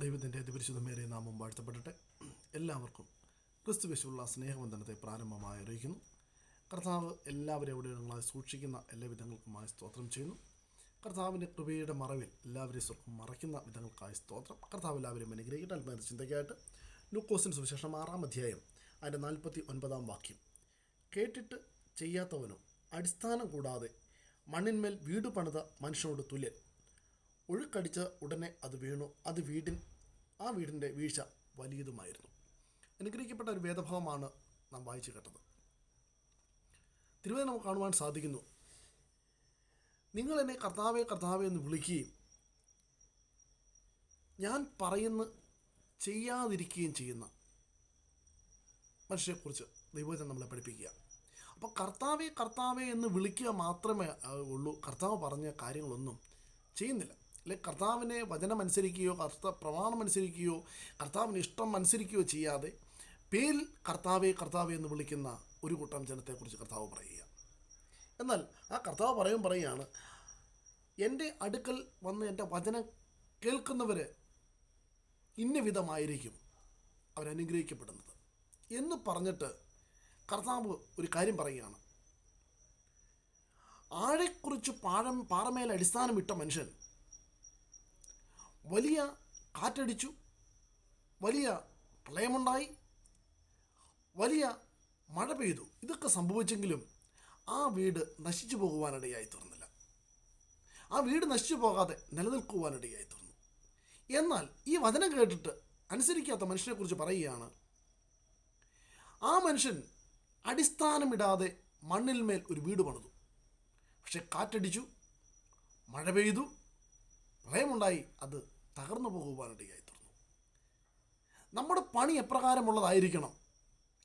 ദൈവത്തിന്റെ അതിപരിശുദ്ധമേറെ നാമം വാഴ്ത്തപ്പെടട്ടെ. എല്ലാവർക്കും ക്രിസ്തുവേശുള്ള സ്നേഹബന്ധനത്തെ പ്രാരംഭമായി അറിയിക്കുന്നു. കർത്താവ് എല്ലാവരും നിങ്ങളായി സൂക്ഷിക്കുന്ന എല്ലാ വിധങ്ങൾക്കുമായി സ്തോത്രം ചെയ്യുന്നു. കർത്താവിന്റെ കൃപയുടെ മറവിൽ എല്ലാവരെയും സ്വർഗം മറയ്ക്കുന്ന വിധങ്ങൾക്കായി സ്തോത്രം. കർത്താവ് എല്ലാവരെയും അനുഗ്രഹിക്കട്ടെ. അല്പനേരം ചിന്തയ്ക്കായിട്ട് ലൂക്കോസിന് സുവിശേഷം ആറാം അധ്യായം അതിന്റെ നാൽപ്പത്തി ഒൻപതാം വാക്യം. കേട്ടിട്ട് ചെയ്യാത്തവനും അടിസ്ഥാനം കൂടാതെ മണ്ണിന്മേൽ വീട് പണിത മനുഷ്യനോട് തുല്യൻ. ഒഴുക്കടിച്ച ഉടനെ അത് വീണു. അത് വീടിൻ ആ വീടിന്റെ വീഴ്ച വലിയതുമായിരുന്നു. അനുഗ്രഹിക്കപ്പെട്ട ഒരു വേദഭാവമാണ് നാം വായിച്ചു കേട്ടത്. തിരുവനന്തപുരം നമുക്ക് കാണുവാൻ സാധിക്കുന്നു. നിങ്ങൾ എന്നെ കർത്താവെ കർത്താവെ എന്ന് വിളിക്കുകയും ഞാൻ പറയുന്ന ചെയ്യാതിരിക്കുകയും ചെയ്യുന്ന മനുഷ്യരെക്കുറിച്ച് ദൈവജനം നമ്മളെ പഠിപ്പിക്കുക. അപ്പോൾ കർത്താവെ കർത്താവെ എന്ന് വിളിക്കുക മാത്രമേ ഉള്ളൂ. കർത്താവ് പറഞ്ഞ കാര്യങ്ങളൊന്നും ചെയ്യുന്നില്ല. അല്ലെ കർത്താവിനെ വചനം അനുസരിക്കുകയോ കർത്ത പ്രമാണം അനുസരിക്കുകയോ കർത്താവിന് ഇഷ്ടം അനുസരിക്കുകയോ ചെയ്യാതെ പേരിൽ കർത്താവെ കർത്താവെ എന്ന് വിളിക്കുന്ന ഒരു കൂട്ടം ജനത്തെക്കുറിച്ച് കർത്താവ് പറയുക. എന്നാൽ ആ കർത്താവ് പറയും പറയുകയാണ് എന്റെ അടുക്കൽ വന്ന് എന്റെ വചനം കേൾക്കുന്നവർ ഇന്ന വിധമായിരിക്കും അവരനുഗ്രഹിക്കപ്പെടുന്നത് എന്ന് പറഞ്ഞിട്ട് കർത്താവ് ഒരു കാര്യം പറയുകയാണ്. ആഴെക്കുറിച്ച് പാഴം പാറമേൽ അടിസ്ഥാനമിട്ട മനുഷ്യൻ വലിയ കാറ്റടിച്ചു. വലിയ പ്രളയമുണ്ടായി. വലിയ മഴ പെയ്തു. ഇതൊക്കെ സംഭവിച്ചെങ്കിലും ആ വീട് നശിച്ചു പോകുവാനിടയായി തീർന്നില്ല. ആ വീട് നശിച്ചു പോകാതെ നിലനിൽക്കുവാനിടയായി തീർന്നു. എന്നാൽ ഈ വചനം കേട്ടിട്ട് അനുസരിക്കാത്ത മനുഷ്യനെക്കുറിച്ച് പറയുകയാണ് ആ മനുഷ്യൻ അടിസ്ഥാനമിടാതെ മണ്ണിൽ മേൽ ഒരു വീട് പണിതു. പക്ഷെ കാറ്റടിച്ചു മഴ പെയ്തു പ്രളയമുണ്ടായി. അത് തകർന്നു പോകുവാനിടയായി തീർന്നു. നമ്മുടെ പണി എപ്രകാരമുള്ളതായിരിക്കണം?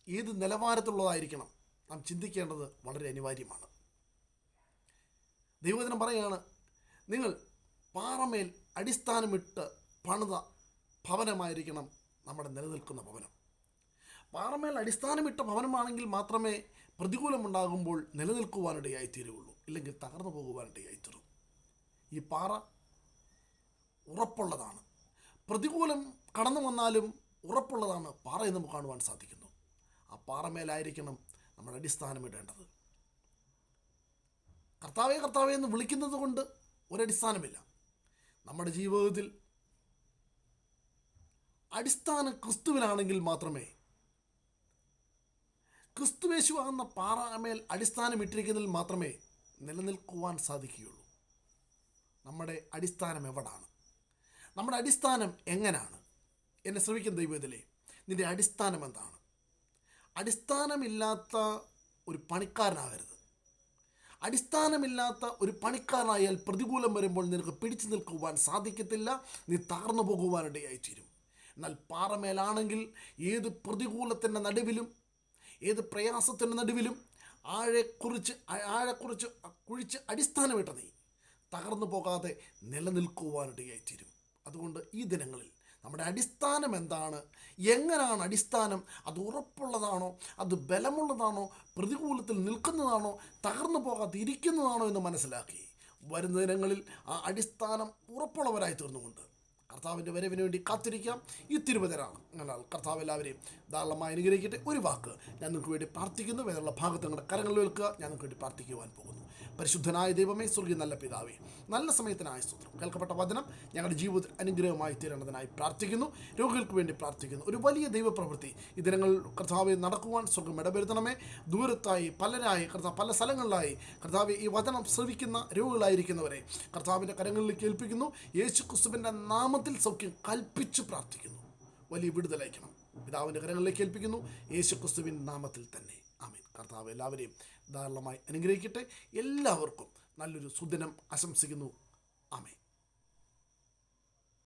ഏത് നിലവാരത്തിലുള്ളതായിരിക്കണം? നാം ചിന്തിക്കേണ്ടത് വളരെ അനിവാര്യമാണ്. ദൈവദിനം പറയുകയാണ് നിങ്ങൾ പാറമേൽ അടിസ്ഥാനമിട്ട് പണിത ഭവനമായിരിക്കണം നമ്മുടെ നിലനിൽക്കുന്ന ഭവനം. പാറമേൽ അടിസ്ഥാനമിട്ട ഭവനമാണെങ്കിൽ മാത്രമേ പ്രതികൂലമുണ്ടാകുമ്പോൾ നിലനിൽക്കുവാനിടയായി തീരുകയുള്ളൂ. ഇല്ലെങ്കിൽ തകർന്നു പോകുവാനിടയായി തീരും. ഈ പാറ ഉറപ്പുള്ളതാണ്. പ്രതികൂലം കടന്നു വന്നാലും ഉറപ്പുള്ളതാണ് പാറയെ നമുക്ക് കാണുവാൻ സാധിക്കുന്നു. ആ പാറമേലായിരിക്കണം നമ്മൾ അടിസ്ഥാനമിടേണ്ടത് കർത്താവെ കർത്താവെ എന്ന് വിളിക്കുന്നത് കൊണ്ട് ഒരടിസ്ഥാനമില്ല. നമ്മുടെ ജീവിതത്തിൽ അടിസ്ഥാനം ക്രിസ്തുവിലാണെങ്കിൽ മാത്രമേ ക്രിസ്തുവേശു ആകുന്ന പാറമേൽ അടിസ്ഥാനമിട്ടിരിക്കുന്നതിൽ മാത്രമേ നിലനിൽക്കുവാൻ സാധിക്കുകയുള്ളൂ. നമ്മുടെ അടിസ്ഥാനം എവിടാണ്? നമ്മുടെ അടിസ്ഥാനം എങ്ങനെയാണ് എന്നെ ശ്രമിക്കുന്ന ദൈവത്തിലെ നിന്റെ അടിസ്ഥാനം എന്താണ്? അടിസ്ഥാനമില്ലാത്ത ഒരു പണിക്കാരനാകരുത്. അടിസ്ഥാനമില്ലാത്ത ഒരു പണിക്കാരനായാൽ പ്രതികൂലം വരുമ്പോൾ നിനക്ക് പിടിച്ചു നിൽക്കുവാൻ സാധിക്കത്തില്ല നീ താർന്നു പോകുവാനിടയായി തീരും. എന്നാൽ പാറമേലാണെങ്കിൽ ഏത് പ്രതികൂലത്തിന്റെ നടുവിലും ഏത് പ്രയാസത്തിന്റെ നടുവിലും ആഴെക്കുറിച്ച് ആഴെക്കുറിച്ച് കുഴിച്ച് അടിസ്ഥാനമിട്ട നീ തകർന്നു പോകാതെ നിലനിൽക്കുവാനിടയായി തീരും. അതുകൊണ്ട് ഈ ദിനങ്ങളിൽ നമ്മുടെ അടിസ്ഥാനം എന്താണ്? എങ്ങനെയാണ് അടിസ്ഥാനം? അത് ഉറപ്പുള്ളതാണോ? അത് ബലമുള്ളതാണോ? പ്രതികൂലത്തിൽ നിൽക്കുന്നതാണോ? തകർന്നു പോകാതെ ഇരിക്കുന്നതാണോ എന്ന് മനസ്സിലാക്കി. വരുന്ന ദിനങ്ങളിൽ ആ അടിസ്ഥാനം ഉറപ്പുള്ളവരായി തീർന്നുകൊണ്ട് കർത്താവിന്റെ വരവിന് വേണ്ടി കാത്തിരിക്കാം. ഈ തിരുവതരാണ് എന്നാൽ കർത്താവ് എല്ലാവരെയും ധാരാളമായി അനുഗ്രഹിക്കട്ടെ. ഒരു വാക്ക് ഞാൻ നിങ്ങൾക്ക് വേണ്ടി പ്രാർത്ഥിക്കുന്നു. വേറെയുള്ള ഭാഗത്ത് നിങ്ങളുടെ കരങ്ങളിൽ വെക്കുക ഞാൻ നിങ്ങൾക്ക് വേണ്ടി പ്രാർത്ഥിക്കുവാൻ പോകുന്നു. പരിശുദ്ധനായ ദൈവമേ സ്വർഗീയ നല്ല പിതാവേ നല്ല സമയത്തിനായ സ്തോത്രം. കേൾക്കപ്പെട്ട വചനം ഞങ്ങളുടെ ജീവിതത്തിൽ അനുഗ്രഹമായി തീരേണ്ടതിനായി പ്രാർത്ഥിക്കുന്നു. രോഗികൾക്ക് വേണ്ടി പ്രാർത്ഥിക്കുന്നു. ഒരു വലിയ ദൈവപ്രവൃത്തി ഈ ദിനങ്ങൾ കർത്താവെ നടക്കുവാൻ സ്വർഗം ഇടപെരുത്തണമേ ദൂരത്തായി പലരായി കർത്താവ് പല സ്ഥലങ്ങളിലായി കർത്താവ് ഈ വചനം ശ്രവിക്കുന്ന രോഗികളായിരിക്കുന്നവരെ കർത്താവിന്റെ കരങ്ങളിൽ കേൾപ്പിക്കുന്നു യേശു ക്രിസ്തുവിന്റെ നാമത്തിൽ സൗഖ്യം കൽപ്പിച്ച് പ്രാർത്ഥിക്കുന്നു. വലിയ വിടുതലയക്കണം പിതാവിന്റെ കരങ്ങളിലേക്ക് ഏൽപ്പിക്കുന്നു. യേശു ക്രിസ്തുവിൻ നാമത്തിൽ തന്നെ. കർത്താവ് എല്ലാവരെയും ധാരാളമായി അനുഗ്രഹിക്കട്ടെ. എല്ലാവർക്കും നല്ലൊരു സുദിനം ആശംസിക്കുന്നു. ആമേൻ.